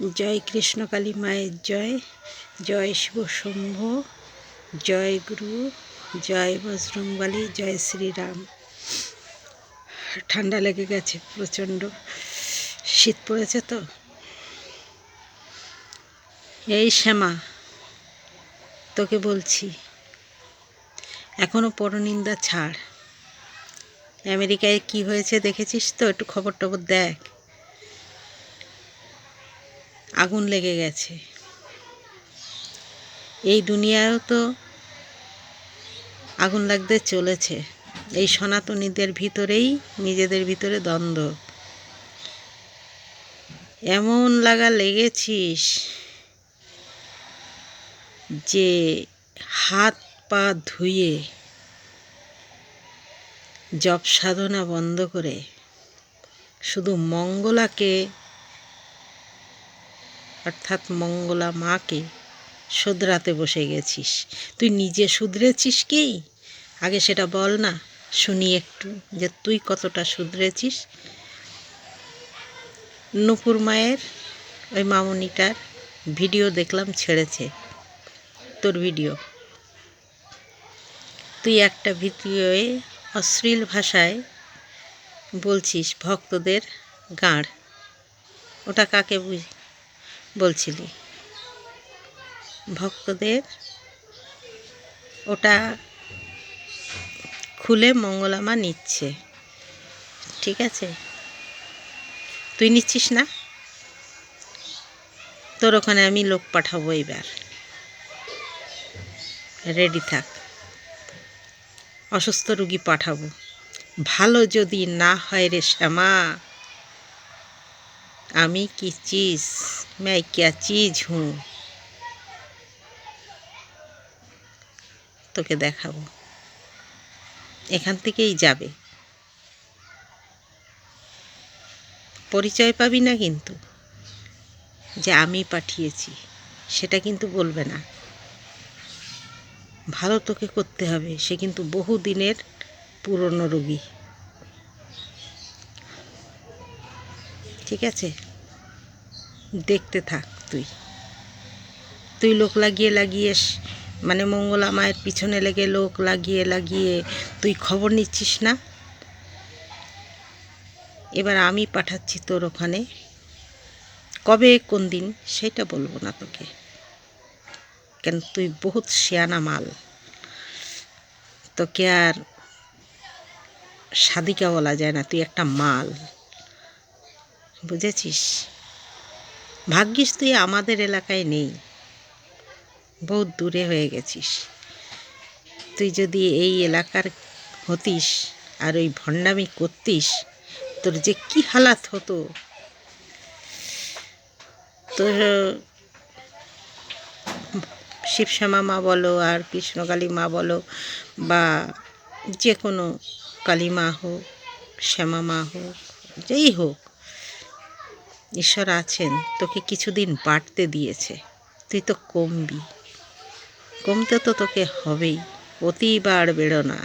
জয় কৃষ্ণকালী মায়ের জয় জয় শিব শম্ভ, জয় গুরু, জয় বজরংবলী, জয় শ্রীরাম। ঠান্ডা লেগে গেছে, প্রচণ্ড শীত পড়েছে তো। এই শ্যামা, তোকে বলছি এখনও পরনিন্দা ছাড়। আমেরিকায় কি হয়েছে দেখেছিস তো? একটু খবর টবর দেখ। আগুন লেগে গেছে। এই দুনিয়ায়ও তো আগুন লাগতে চলেছে। এই সনাতনীদের ভিতরেই নিজেদের ভিতরে দ্বন্দ্ব। এমন লাগা লেগেছিস যে হাত পা ধুয়ে জপ সাধনা বন্ধ করে শুধু মঙ্গলাকে অর্থাৎ মঙ্গলা মাকে শুধরাতে বসে গেছিস। তুই নিজে শুধরেছিস কি? আগে সেটা বল না, শুনি একটু যে তুই কতটা শুধরেছিস। নুপুর মায়ের, ওই মামনিটার ভিডিও দেখলাম ছেড়েছে, তোর ভিডিও। তুই একটা ভিডিওয়ে অশ্লীল ভাষায় বলছিস ভক্তদের গাঁড়। ওটা কাকে বুঝ বলছিলি। ভক্তদের ওটা খুলে মঙ্গলামা নিচ্ছে। ঠিক আছে? তুই নিচ্ছিস না? তোর ওখানে আমি লোক পাঠাবো এবার রেডি থাক। অসুস্থ রুগী পাঠাবো। ভালো যদি না হয় রে শ্যামা। আমি কি চিজ मैं क्या চিজ হুঁ তোকে দেখাবো এখান থেকেই যাবে পরিচয় পাবি না কিন্তু যে আমি পাঠিয়েছি সেটা কিন্তু বলবে না ভালো তোকে করতে হবে সে কিন্তু বহু দিনের পুরনো রোগী ঠিক আছে? দেখতে থাক তুই। তুই লোক লাগিয়ে লাগিয়ে মানে মঙ্গলা মায়ের পিছনে লেগে লোক লাগিয়ে লাগিয়ে তুই খবর নিচ্ছিস না? এবার আমি পাঠাচ্ছি তোর ওখানে। কবে, কোন দিন, সেটা বলব না তোকে। কেন তুই বহুত শেয়ানা মাল। তোকে আর সাদিকা বলা যায় না, তুই একটা মাল। বুঝেছিস? ভাগ্যিস তুই আমাদের এলাকায় নেই। বহুত দূরে হয়ে গেছিস। তুই যদি এই এলাকার হতিস আর ওই ভণ্ডামি করতিস, তোর যে কি হালাত হতো? তোর শিবশ্যামা মা বলো আর কৃষ্ণকালী মা বলো বা যে কোনো কালী মা হোক, শ্যামা মা হোক, যেই হোক ঈশ্বর আছেন, তোকে কিছুদিন বাড়তে দিয়েছে। তুই তো কমবি। কমতে তো তোকে হবেই অতি অতিবার বেরো না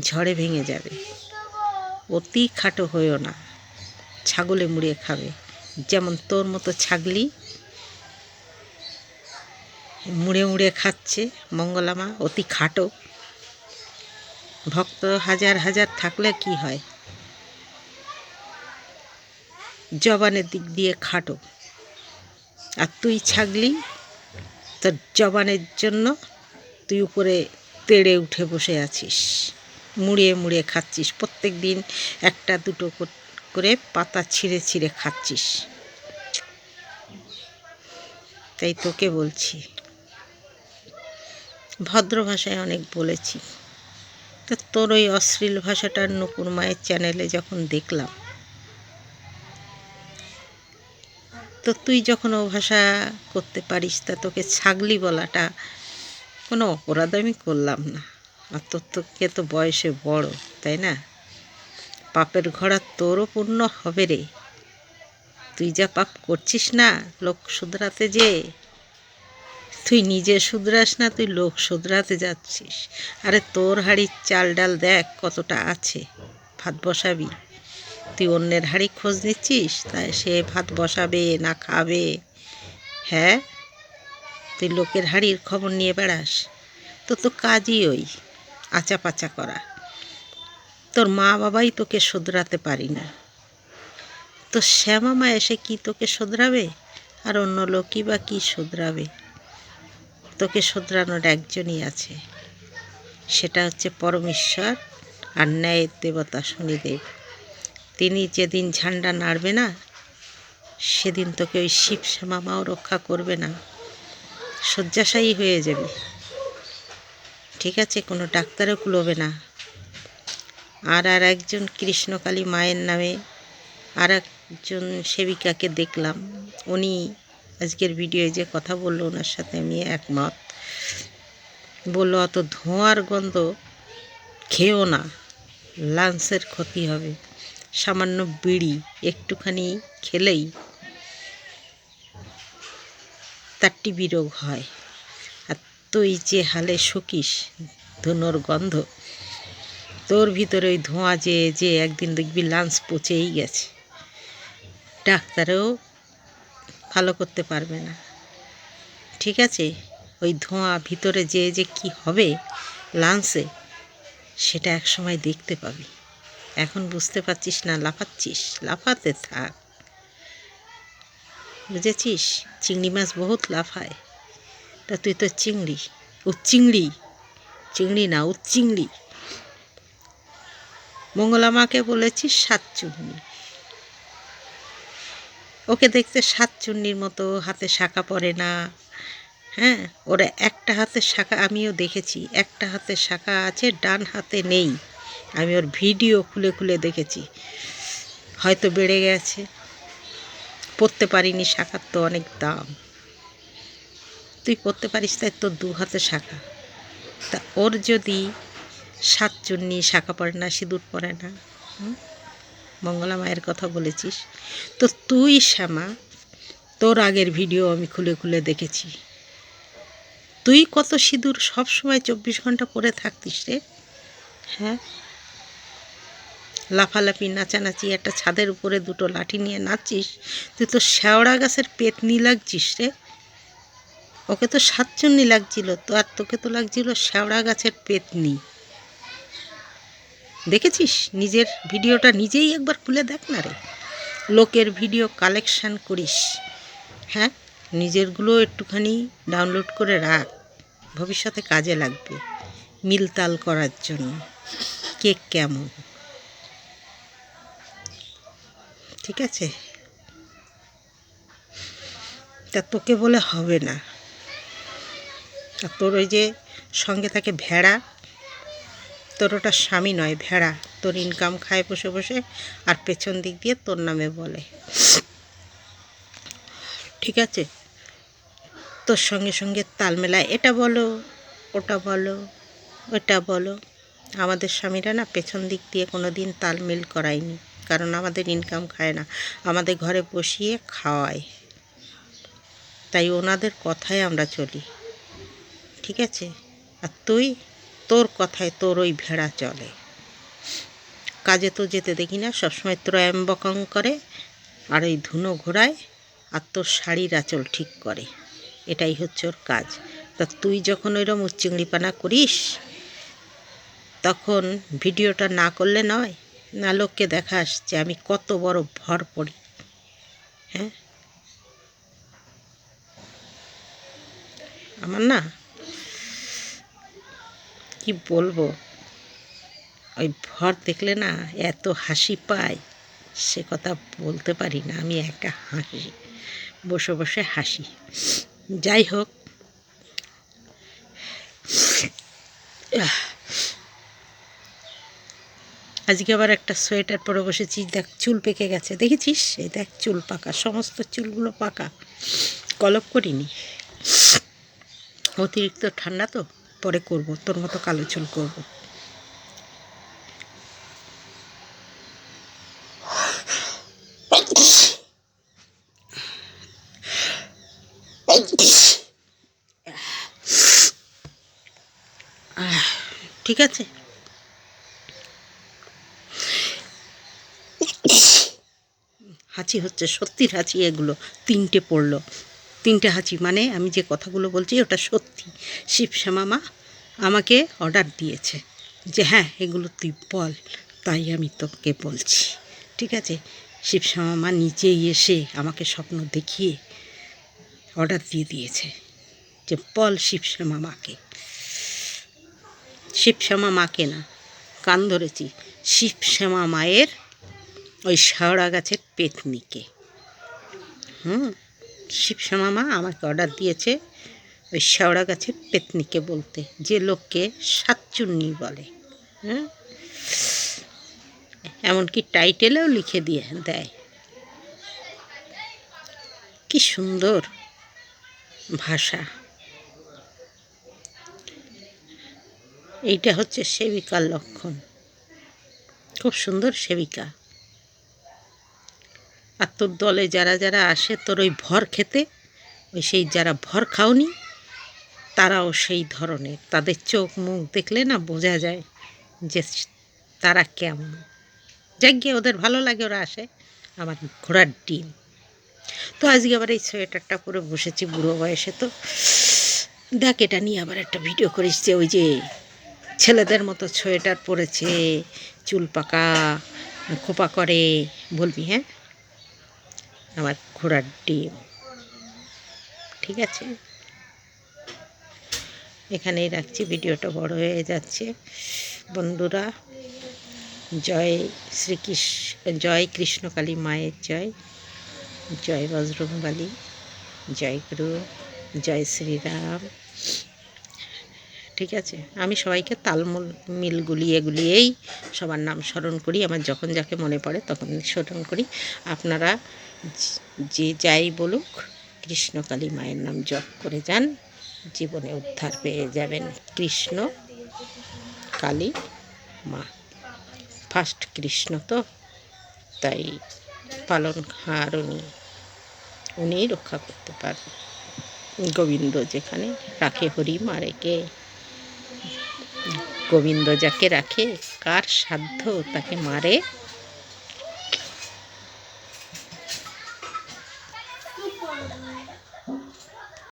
ঝড়ে ভেঙে যাবে। অতি খাটো হয়েও না। ছাগলে মুড়িয়ে খাবে। যেমন তোর মতো ছাগলি মুড়ে মুড়ে খাচ্ছে, মঙ্গলামা অতি খাটো। ভক্ত হাজার হাজার থাকলে কি হয়? জবানের দিক দিয়ে খাটো। আর তুই ছাগলি, তোর জবানের জন্য তুই উপরে তেড়ে উঠে বসে আছিস। মুড়িয়ে মুড়িয়ে খাচ্ছিস। প্রত্যেক দিন একটা দুটো করে পাতা ছিঁড়ে ছিঁড়ে খাচ্ছিস। তাই তোকে বলছি, ভদ্র ভাষায় অনেক বলেছি। তা তোর ওই অশ্লীল ভাষাটার নুপুর মায়ের চ্যানেলে যখন দেখলাম তো তুই যখন ও ভাষা করতে পারিস তা তোকে ছাগলি বলাটা কোনো অপরাধ আমি করলাম না। আর তোর তোকে তো বয়সে বড়, তাই না? পাপের ঘোড়া তোরও পূর্ণ হবে রে। তুই যা পাপ করছিস না, লোক শুধরাতে যে। তুই নিজে শুধরাস না, তুই লোক শুধরাতে যাচ্ছিস। আরে তোর হাড়ির চাল ডাল দেখ কতটা আছে, ভাত বসাবি। তুই অন্যের হাড়ি খোঁজ নিচ্ছিস? তাই সে ভাত বসাবে, না খাবে। হ্যাঁ তুই লোকের হাড়ির খবর নিয়ে বেড়াস। তো তো কাজই ওই আচা পাচা করা। তোর মা বাবাই তোকে শোধরাতে পারি না। তো শ্যামা মা এসে কি তোকে শোধরাবে? আর অন্য লোকই বা কী শোধরাবে? তোকে শোধরানোর একজনই আছে। সেটা হচ্ছে পরমেশ্বর আর ন্যায়ের দেবতা শনিদেব। তিনি যেদিন ঝান্ডা নাড়বে না, সেদিন তোকে ওই শিব শ্যামামাও রক্ষা করবে না। শয্যাশায়ী হয়ে যাবে। ঠিক আছে, কোনো ডাক্তারও কুলোবে না। আর আর একজন কৃষ্ণকালী মায়ের নামে আর একজন সেবিকাকে দেখলাম। উনি আজকের ভিডিওয়ে যে কথা বলল, ওনার সাথে আমি একমত। বলল, অত ধোঁয়ার গন্ধ খেও না লাংসের ক্ষতি হবে। সামান্য বিড়ি একটুখানি খেলেই তার টিবি রোগ হয়। আর তুই যে হালে শুকিস ধুনোর গন্ধ, তোর ভিতরে ওই ধোঁয়া যে যে একদিন দেখবি লাঞ্চ পচেই গেছে। ডাক্তারেও ভালো করতে পারবে না। ঠিক আছে? ওই ধোঁয়া ভিতরে যে যে কি হবে লাঞ্চে, সেটা এক সময় দেখতে পাবি। এখন বুঝতে পারছিস না, লাফাচ্ছিস। লাফাতে থাক। বুঝেছিস? চিংড়ি মাছ বহুত লাফায়। তা তুই তো চিংড়ি। ও চিংড়ি। চিংড়ি না ও চিংড়ি। মঙ্গলা মাকে বলেছিস সাতচুন্নি ওকে দেখতে সাত চুন্নির মতো, হাতে শাখা পড়ে না। হ্যাঁ ওরা একটা হাতের শাখা, আমিও দেখেছি, একটা হাতে শাখা আছে, ডান হাতে নেই। আমি ওর ভিডিও খুলে খুলে দেখেছি। হয়তো বেড়ে গেছে। পড়তে পারিনি শাখার তো অনেক দাম। তুই পড়তে পারিস তাই তোর দু হাতে শাখা। তা ওর যদি সাতচুন্নি শাখা পড়ে না, সিঁদুর পড়ে না? মঙ্গলা মায়ের কথা বলেছিস। তো তুই শ্যামা, তোর আগের ভিডিও আমি খুলে খুলে দেখেছি। তুই কত সিঁদুর সব সময় চব্বিশ ঘণ্টা পরে থাকতিস রে। হ্যাঁ? লাফালাফি, নাচানাচি, একটা ছাদের উপরে দুটো লাঠি নিয়ে নাচছিস, তুই তো শেওড়া গাছের পেতনি লাগছিস রে। ওকে তো সাতচন্নি লাগছিল, তো আর তোকে তো লাগছিল শেওড়া গাছের পেতনি। দেখেছিস? নিজের ভিডিওটা নিজেই একবার খুলে দেখ না রে। লোকের ভিডিও কালেকশান করিস। হ্যাঁ? নিজেরগুলো একটুখানি ডাউনলোড করে রাখ। ভবিষ্যতে কাজে লাগবে। মিলতাল করার জন্য। কেক কেমন? ঠিক আছে? তা তোকে বলে হবে না। আর তোর ওই যে সঙ্গে থাকে ভেড়া, তোর ওটা স্বামী নয়, ভেড়া। তোর ইনকাম খায় বসে বসে আর পেছন দিক দিয়ে তোর নামে বলে। ঠিক আছে? তোর সঙ্গে সঙ্গে তাল মেলায় এটা বলো, ওটা বলো ওটা বলো। আমাদের স্বামীরা না পেছন দিক দিয়ে কোনো দিন তালমিল করায়নি। কারণ আমাদের ইনকাম খায় না। আমাদের ঘরে বসিয়ে খাওয়ায়। তাই ওনাদের কথায় আমরা চলি। ঠিক আছে? আর তুই তোর কথায় তোর ওই ভেড়া চলে। কাজে তো যেতে দেখি না, সবসময় ত্রয়ম্বকং করে আর ওই ধুনো ঘোরায় আর তোর শাড়ির আঁচল ঠিক করে। এটাই হচ্ছে ওর কাজ। তা তুই যখন ওইরকম উচ্চিংড়িপানা করিস, তখন ভিডিওটা না করলে নয়। না লোককে দেখাস যে আমি কত বড় ভর পড়ি। হ্যাঁ? আমার না, কি বলব, ওই ভর দেখলে না এত হাসি পায় সে কথা বলতে পারি না, আমি একা হাসি, বসে বসে হাসি। যাই হোক আজকে আবার একটা সোয়েটার পরে বসেছি, দেখ চুল পেকে গেছে। দেখেছিস? এই দেখ চুল পাকা, সমস্ত চুলগুলো পাকা। কলপ করিনি। অতিরিক্ত ঠান্ডা তো, পরে করব, তোর মতো কালো চুল করব। ঠিক আছে? হাঁচি হচ্ছে, সত্যির হাঁচি এগুলো তিনটে পড়ল। তিনটে হাঁচি মানে আমি যে কথাগুলো বলছি ওটা সত্যি। শিবশ্যামা মা আমাকে অর্ডার দিয়েছে যে হ্যাঁ এগুলো তুই বল, তাই আমি তোকে বলছি। ঠিক আছে? শিবশ্যামা মা নিজেই এসে আমাকে স্বপ্ন দেখিয়ে অর্ডার দিয়ে দিয়েছে যে বল শিবশ্যামা মাকে। শিবশ্যামা মাকে না, কান ধরেছি, শিবশ্যামা মায়ের ওই শেওড়া গাছের পেতনিকে। হুম শিবশ্যামা মা আমাকে অর্ডার দিয়েছে ওই শেওড়া গাছের পেতনিকে বলতে, যে লোককে সাতচুন্নি বলে। হ্যাঁ এমনকি টাইটেলেও লিখে দিয়ে দেয়। কি সুন্দর ভাষা। এইটা হচ্ছে সেবিকার লক্ষণ। খুব সুন্দর সেবিকা। আর তোর দলে যারা যারা আসে, তোর ওই ভর খেতে, ওই সেই যারা ভর খাওনি, তারাও সেই ধরনের। তাদের চোখ মুখ দেখলে না বোঝা যায় যে তারা কেমন। যাক গিয়ে ওদের ভালো লাগে, ওরা আসে। আমার ঘোড়ার ডিম। তো আজকে আবার এই সোয়েটারটা পরে বসেছি বুড়ো বয়সে তো। দেখ, এটা নিয়ে আবার একটা ভিডিও করিস যে ওই যে ছেলেদের মতো সোয়েটার পরেছে, চুল পাকা, খোপা করে, বলবি হ্যাঁ? আমার ঘোড়ার ডিম। ঠিক আছে? এখানেই রাখছি, ভিডিওটা বড় হয়ে যাচ্ছে। বন্ধুরা, জয় শ্রীকৃষ্ণ জয় কৃষ্ণকালী মায়ের জয় জয় বজরংবালী, জয় গুরু, জয় শ্রীরাম। ঠিক আছে? আমি সবাইকে তালমূল মিল গুলিয়ে গুলিয়েই সবার নাম স্মরণ করি, আমার যখন যাকে মনে পড়ে তখন স্মরণ করি। আপনারা যে যাই বলুক, কৃষ্ণকালী মায়ের নাম জপ করে যান, জীবনে উদ্ধার পেয়ে যাবেন কৃষ্ণ কালী মা। ফার্স্ট কৃষ্ণ তো, তাই পালন হার উনি উনিই রক্ষা করতে পারেন। গোবিন্দ যেখানে, রাখে হরি মারেকে। গোবিন্দ যাকে রাখে কার সাধ্য তাকে মারে